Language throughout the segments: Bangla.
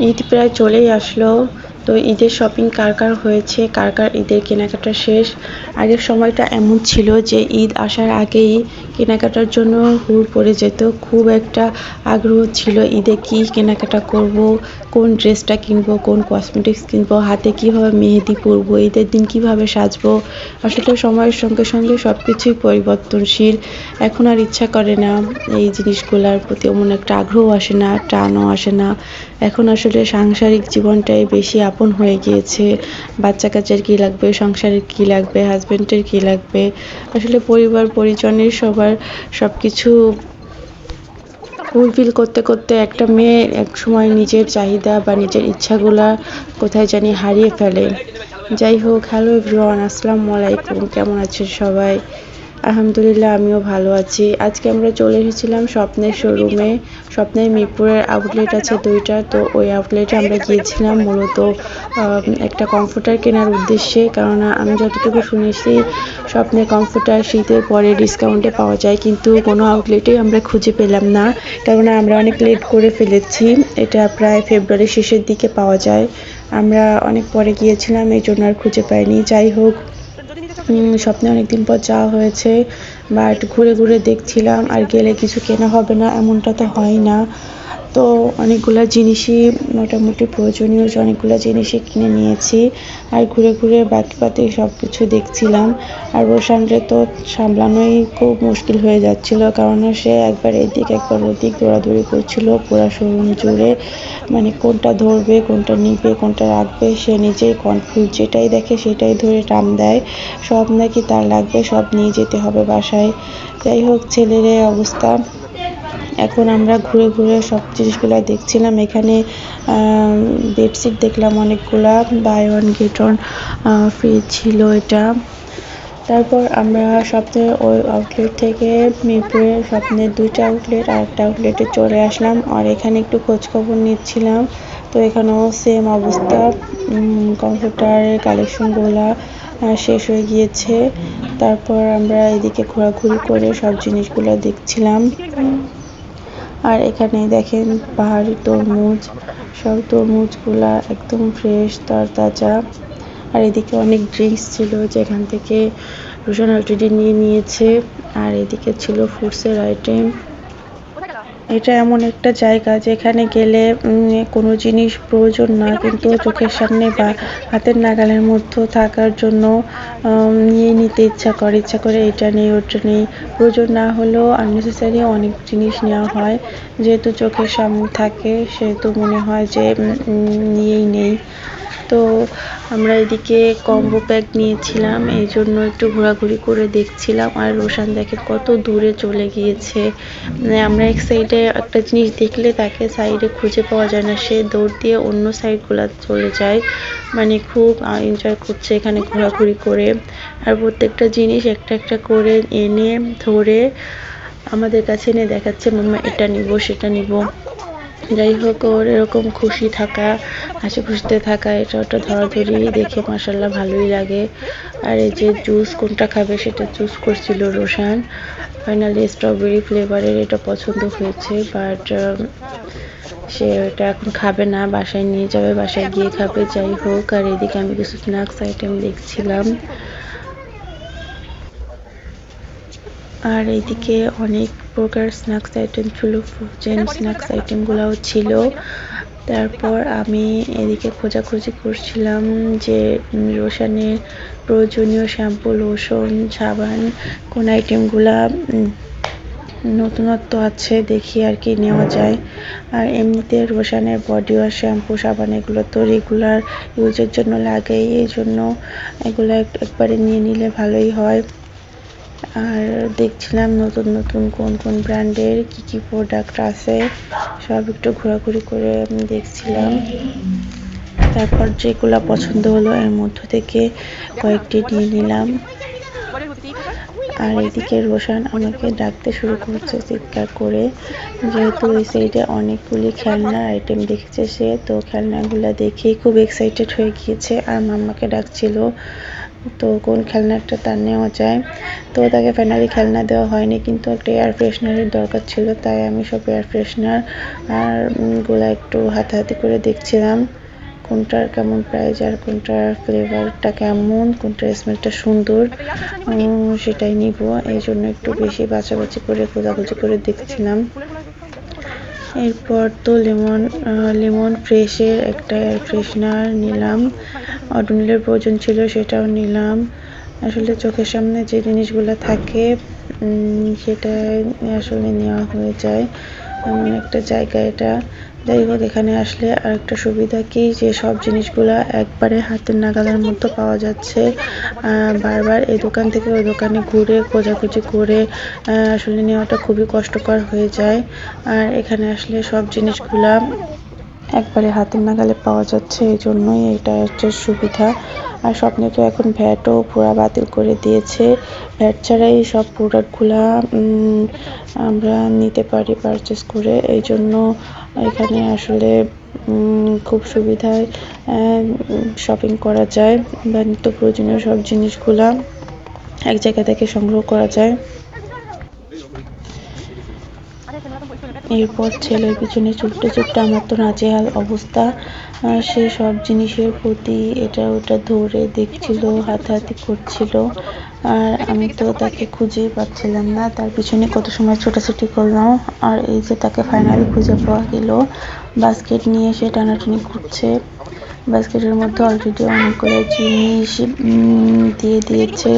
ঈদ প্রায় চলেই আসলো। তো ঈদের শপিং কার কার হয়েছে, কার কার ঈদের কেনাকাটা শেষ? আগের সময়টা এমন ছিল যে ঈদ আসার আগেই কেনাকাটার জন্য হুড় পড়ে যেত। খুব একটা আগ্রহ ছিল ঈদে কি কেনাকাটা করব, কোন ড্রেসটা কিনবো, কোন কসমেটিক্স কিনবো, হাতে কীভাবে মেহেদি পরবো, ঈদের দিন কীভাবে সাজবো। আসলে সময়ের সঙ্গে সঙ্গে সব কিছুই পরিবর্তনশীল। এখন আর ইচ্ছা করে না এই জিনিসগুলোর প্রতি এমন একটা আগ্রহ আসে না, টানও আসে না। এখন আসলে সাংসারিক জীবনটাই বেশি আপন হয়ে গিয়েছে। বাচ্চা কাচ্চার কী লাগবে, সংসারের কী লাগবে হাজব্যান্ডের কী লাগবে? আসলে পরিবার পরিজনের সবার সব কিছু ফুলফিল করতে করতে একটা মেয়ে এক সময় নিজের চাহিদা বা নিজের ইচ্ছাগুলা কোথায় জানি হারিয়ে ফেলে। যাই হোক হ্যালো এভরিওয়ান আসসালামু আলাইকুম, কেমন আছেন সবাই? আলহামদুলিল্লাহ, আমিও ভালো আছি। আজকে আমরা চলে এসেছিলাম স্বপ্নের শোরুমে স্বপ্নের মিরপুরের আউটলেট আছে দুইটা, তো ওই আউটলেটে আমরা গিয়েছিলাম মূলত একটা কমফোর্টার কেনার উদ্দেশ্যে। কেননা আমি যতটুকু শুনেছি, স্বপ্নের কমফোর্টার শীতের পরে ডিসকাউন্টে পাওয়া যায়, কিন্তু কোনো আউটলেটেই আমরা খুঁজে পেলাম না। কেননা আমরা অনেক লেট করে ফেলেছি। এটা প্রায় ফেব্রুয়ারির শেষের দিকে পাওয়া যায়। আমরা অনেক পরে গিয়েছিলাম, এই জন্য আর খুঁজে পাইনি। যাই হোক স্বপ্নে অনেকদিন পর যাওয়া হয়েছে বাট ঘুরে ঘুরে দেখছিলাম আর গেলে কিছু কেনা হবে না, এমনটা তো হয় না। তো অনেকগুলো জিনিসই মোটামুটি প্রয়োজনীয় অনেকগুলো জিনিসই কিনে নিয়েছি। আর ঘুরে ঘুরে বাকি বাতি সব কিছু দেখছিলাম। আর রোশানরে তো সামলানোই খুব মুশকিল হয়ে যাচ্ছিল, কারণ সে একবার এদিক, একবার ওদিক দৌড়াদৌড়ি করছিল পুরো শোরুম জুড়ে। মানে কোনটা ধরবে, কোনটা নিবে, কোনটা রাখবে, সে নিজেই কনফিউজ যেটাই দেখে সেটাই ধরে টান দেয়। সব নাকি তার লাগবে, সব নিয়ে যেতে হবে বাসায়। যাই হোক, ছেলের অবস্থা। এখন আমরা ঘুরে ঘুরে সব জিনিসগুলো দেখছিলাম। এখানে বেডশিট দেখলাম অনেকগুলা buy one get one free ছিল এটা। তারপর আমরা স্বপ্নের ওই আউটলেট থেকে মিরপুরের স্বপ্নের দুইটা আউটলেট আর একটা আউটলেটে চলে আসলাম। আর এখানে একটু খোঁজখবর নিচ্ছিলাম। তো এখানেও সেম অবস্থা। কম্পিউটারের কালেকশনগুলো শেষ হয়ে গিয়েছে। তারপর আমরা এদিকে ঘোরাঘুরি করে সব জিনিসগুলো দেখছিলাম। আর এখানে দেখেন পাহাড়ি তরমুজ, সব তরমুজগুলা একদম ফ্রেশ তরতাজা। আর এদিকে অনেক ড্রিঙ্কস ছিল যেখান থেকে রোশন অলরেডি নিয়ে নিয়েছে। আর এদিকে ছিল ফুডসের আইটেম এটা এমন একটা জায়গা যেখানে গেলে কোনো জিনিস প্রয়োজন না, কিন্তু চোখের সামনে বা হাতের নাগালের মধ্যে থাকার জন্য নিয়ে নিতে ইচ্ছা করে ইচ্ছা করে এটা নেই ওটা নেই প্রয়োজন না হলেও আননেসেসারি অনেক জিনিস নেওয়া হয়। যেহেতু চোখের সামনে থাকে, সেহেতু মনে হয় যে নিয়েই নেই। তো আমরা এদিকে কম্বো প্যাক নিয়েছিলাম, এই জন্য একটু ঘোরাঘুরি করে দেখছিলাম। আর রোশান দেখে কত দূরে চলে গিয়েছে। মানে আমরা এক সাইডে একটা জিনিস দেখলে তাকে সাইডে খুঁজে পাওয়া যায় না। সে দৌড় দিয়ে অন্য সাইডগুলো চলে যায়। মানে খুব এনজয় করছে এখানে ঘোরাঘুরি করে। আর প্রত্যেকটা জিনিস একটা একটা করে এনে, ধরে আমাদের কাছে এনে দেখাচ্ছে, মাম্মা, এটা নিব, সেটা নিব। যাই হোক ওর এরকম খুশি থাকা, হাসি খুশিতে থাকা, এটা ওটা ধরাধরি দেখে মাসাল্লাহ ভালোই লাগে। আর এই যে জুস কোনটা খাবে সেটা চুজ করছিল রোশান। ফাইনালি স্ট্রবেরি ফ্লেভারের এটা পছন্দ হয়েছে বাট সে ওটা এখন খাবে না, বাসায় নিয়ে যাবে, বাসায় গিয়ে খাবে যাই হোক আর এদিকে আমি কিছু স্ন্যাক্স আইটেম দেখছিলাম। আর এইদিকে অনেক প্রকার স্ন্যাক্স আইটেম ছিল ফ্রোজেন স্ন্যাক্স আইটেমগুলোও ছিল। তারপর আমি এদিকে খোঁজাখুঁজি করছিলাম যে রোশানের প্রয়োজনীয় শ্যাম্পু লোশন সাবান, কোন আইটেমগুলা নতুনত্ব আছে দেখি আর কি নেওয়া যায়। আর এমনিতে রোশানের বডি ওয়াশ শ্যাম্পু সাবান এগুলো তো রেগুলার ইউজের জন্য লাগেই এই জন্য এগুলো একবারে নিয়ে নিলে ভালোই হয়। আর দেখছিলাম নতুন নতুন কোন কোন ব্র্যান্ডের কি কি প্রোডাক্ট আছে। সব একটু ঘোরাঘুরি করে আমি দেখছিলাম। তারপর যেগুলো পছন্দ হলো এর মধ্য থেকে কয়েকটি নিয়ে নিলাম। আর এদিকে রোশান আমাকে ডাকতে শুরু করছে চিৎকার করে, যেহেতু ওই সাইডে অনেকগুলি খেলনার আইটেম দেখেছে সে, তো খেলনাগুলো দেখেই খুব এক্সাইটেড হয়ে গিয়েছে। আর মাম্মাকে ডাকছিল তো কোন খেলনাটা তার নেওয়া যায়? তো তাকে ফাইনালি খেলনা দেওয়া হয়নি, কিন্তু একটা এয়ার ফ্রেশনারের দরকার ছিল, তাই আমি সব এয়ার ফ্রেশনার আরগুলা একটু হাতাহাতি করে দেখছিলাম, কোনটার কেমন প্রাইস আর কোনটার ফ্লেভারটা কেমন, কোনটার স্মেলটা সুন্দর সেটাই নিব এই জন্য একটু বেশি বাছাবাছি করে, খোঁজাখুঁজি করে দেখছিলাম। এরপর তো লেমন লেমন ফ্রেশের একটা এয়ার ফ্রেশনার নিলাম অডুনিলের প্রয়োজন ছিল সেটাও নিলাম। আসলে চোখের সামনে যে জিনিসগুলো থাকে সেটা আসলে নেওয়া হয়ে যায়। এমন একটা জায়গা এটা। যাই হোক, এখানে আসলে আর একটা সুবিধা কি, যে সব জিনিসগুলো একবারে হাতের নাগালের মধ্যে পাওয়া যাচ্ছে। বারবার এই দোকান থেকে ওই দোকানে ঘুরে, খোঁজাখুঁজি করে আসলে নেওয়াটা খুবই কষ্টকর হয়ে যায়। আর এখানে আসলে সব জিনিসগুলা একবারে হাতের নাগালে পাওয়া যাচ্ছে এই জন্যই এটা হচ্ছে সুবিধা। আর স্বপ্নে তো এখন ভ্যাটও পুরা বাতিল করে দিয়েছে। ভ্যাট ছাড়াই সব প্রোডাক্টগুলা আমরা নিতে পারি পারচেস করে। এই জন্য এখানে আসলে খুব সুবিধায় শপিং করা যায় বা নিত্য প্রয়োজনীয় সব জিনিসগুলা এক জায়গা থেকে সংগ্রহ করা যায়। এরপর ছেলের পিছনে ছুটতে ছুটতে আমার তো নাজেহাল অবস্থা। সে সব জিনিসের প্রতি এটা ওটা ধরে দেখছিল, হাতাহাতি করছিল। আর আমি তো তাকে খুঁজেই পাচ্ছিলাম না। তার পিছনে কত সময় ছোটাছুটি করলাম। আর এই যে তাকে ফাইনালি খুঁজে পাওয়া গেল। বাস্কেট নিয়ে সে টানাটানি করছে। বাস্কেটের মধ্যে অলরেডি অনেকগুলো জিনিস দিয়ে দিয়েছে।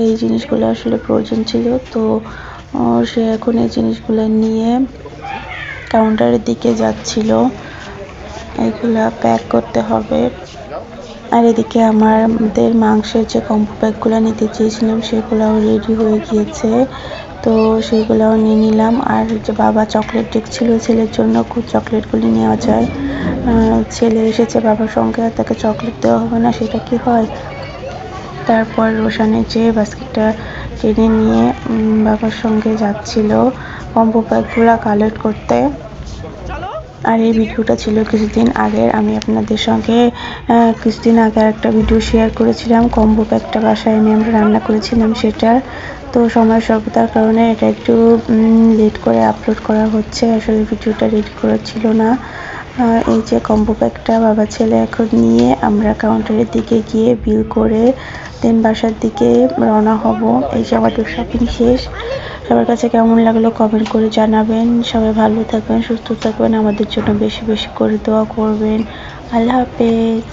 এই জিনিসগুলো আসলে প্রয়োজন ছিল। তো সে এখন এই জিনিসগুলো নিয়ে কাউন্টারের দিকে যাচ্ছিল। এগুলা প্যাক করতে হবে। আর এদিকে আমাদের মাংসের যে কম্বো প্যাকগুলো নিতে চেয়েছিলাম সেগুলোও রেডি হয়ে গিয়েছে। তো সেগুলোও নিয়ে নিলাম। আর যে বাবা চকলেট দেখছিল ছেলের জন্য খুব চকলেটগুলি নেওয়া যায়। ছেলে এসেছে বাবার সঙ্গে, আর তাকে চকলেট দেওয়া হবে না, সেটা কি হয়? তারপর রোশানের যে বাস্কেটটা টেনে নিয়ে বাবার সঙ্গে যাচ্ছিল কম্বো প্যাকগুলো কালেক্ট করতে। আর এই ভিডিওটা ছিল কিছুদিন আগের আমি আপনাদের সঙ্গে কিছুদিন আগে একটা ভিডিও শেয়ার করেছিলাম। কম্বো প্যাকটা বাসায় এনে আমরা রান্না করেছিলাম সেটা। তো সময় স্বল্পতার কারণে এটা একটু লেট করে আপলোড করা হচ্ছে। আসলে ভিডিওটা রেডি করা ছিল না। এই যে কম্বো প্যাকটা বাবা ছেলে এখন নিয়ে আমরা কাউন্টারের দিকে গিয়ে বিল করে দেন বাসার দিকে রওনা হব। এই যে আমাদের শপিং শেষ। সবার কাছে কেমন লাগল কমেন্ট করে জানাবেন। সবাই ভালো থাকবেন, সুস্থ থাকবেন। আমাদের জন্য বেশি বেশি করে দোয়া করবেন। আল্লাহ হাফেজ।